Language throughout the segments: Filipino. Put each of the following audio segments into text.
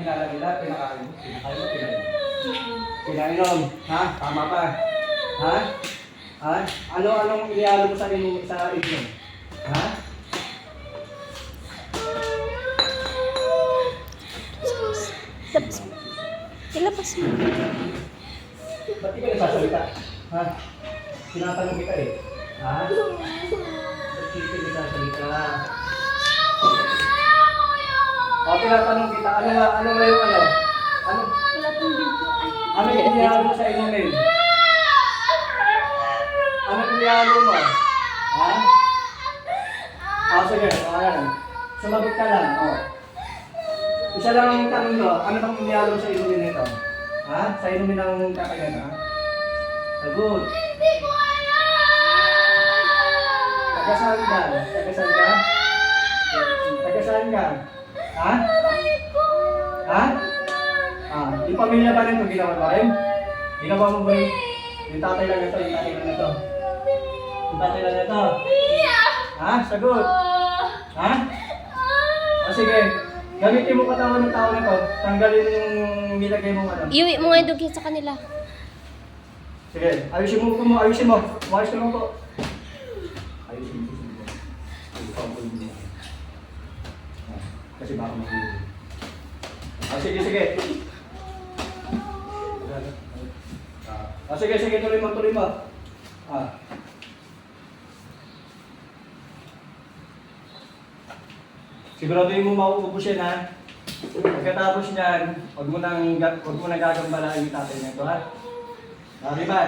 nilalagay lahat, pinakain mo, pinakain mo, pinainom. Pinainom, ha? Tama pa. Ha? Ha? Ano, anong inialo mo sa inyo, sa inyo? Ha? Labas mo. Ilabas mo. Ba't di ka nagsasalita? Ha? Tinatanong kita eh. Ha? Ba't di ka nagsasalita? O, tinatanong kita, ano nga, ano nga yung ano? Ano? Ano yung inialo mo sa inyo ngayon? Ano yung inialo mo? Ha? Ah, sige, ayan. Sumagot ka lang, o. Isa lang ang tanong nyo, ano bang inialo mo sa inumin nito? Ha? Sa inumin ng kakayan, ha? Sagot. Tagasaan ka? Tagasaan ka? Tagasaan ka? Ha? Ha? Ah, yung pamilya ba nito ginawa mo rin? Ginawa mo ba rin? Yung tatay lang ito, yung tatay lang ito. Yung tatay lang ito. Ha? Sagot. Ha? O sige, gamitin mo katawan ng tao na to. Tanggalin yung nilagay mo ano. Iwi mo nga yung dugi sa kanila. Sige, ayusin mo po mo, ayusin mo. Umayos ka lang po. Ayusin mo, ayusin mo. Ayusin mo. Kasi baka mahuli. Ah, sige, sige. Ah, sige, sige, tuloy mo, tuloy mo. Ah. Siguraduhin mo mauubos ha. Pagkatapos niyan, huwag mo nang, huwag mo nang gagambalain yung tatay nito ha. Okay ba?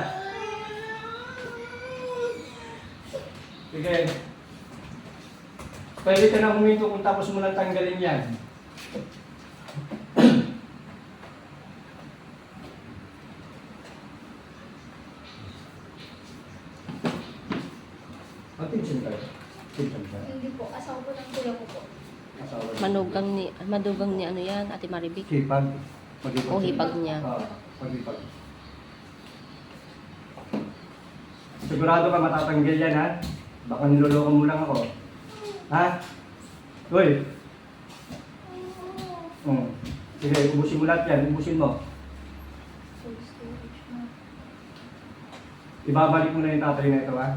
Sige. Pwede ka na huminto kung tapos mo lang tanggalin yan. Attention ka. Attention. Hindi po, asawa po ng kuya ko po. Asawa niya. Manugang ni, madugang ni ano yan, Ate Maribik. Hipag. O, hipag niya. Oo, paghipag. Sigurado ka matatanggal yan ha? Baka niloloko mo lang ako. Ha? Uy! Hmm. Sige, ubusin mo lahat yan. Ubusin mo. Ibabalik mo na yung tatay na ito ha?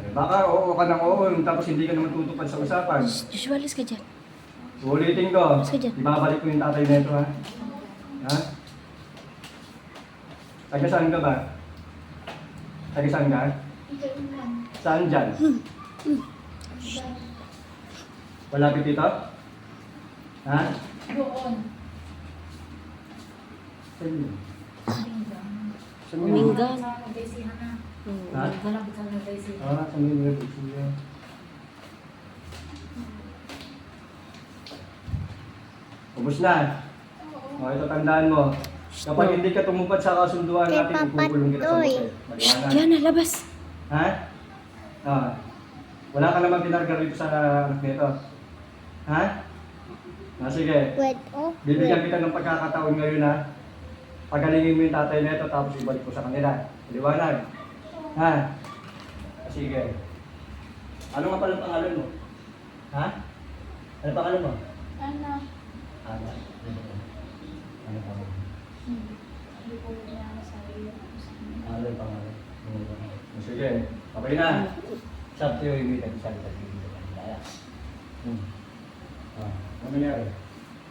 Eh, Baka oo ka ng oo, tapos hindi ka naman tutupad sa usapan. Usualis ka dyan. Ulitin ko. Sige. Ibabalik ko yung tatay na ito ha? Ha? Taga saan ka ba? Taga saan ka? Saan dyan? Malapit dito? Ha? Doon. Saan yun? Sa. Ha? Malapit sa Nueva Ecija. Ah? Saan yun? Ubus na. O, ito tandaan mo. Kapag hindi ka tumupad sa kasunduan natin, ikukulong kita sa. Maliwanag. Yan na, labas. Ha? Ah. Wala ka naman pinarga rito sa anak nito. Ha? Ah, sige. Wait, oh. Bibigyan kita ng pagkakataon ngayon ha. Pagalingin mo yung tatay nito tapos ibalik ko sa kanila. Liwanag. Ha? Ah, sige. Ano nga pala ang pangalan mo? Ha? Ano pangalan mo? Ano? Ana. Ano pangalan? Hindi. Hindi niya nasabi yung ano. Ano pangalan? Ano? Ah, Sige. Okay na. Sabi ko yung may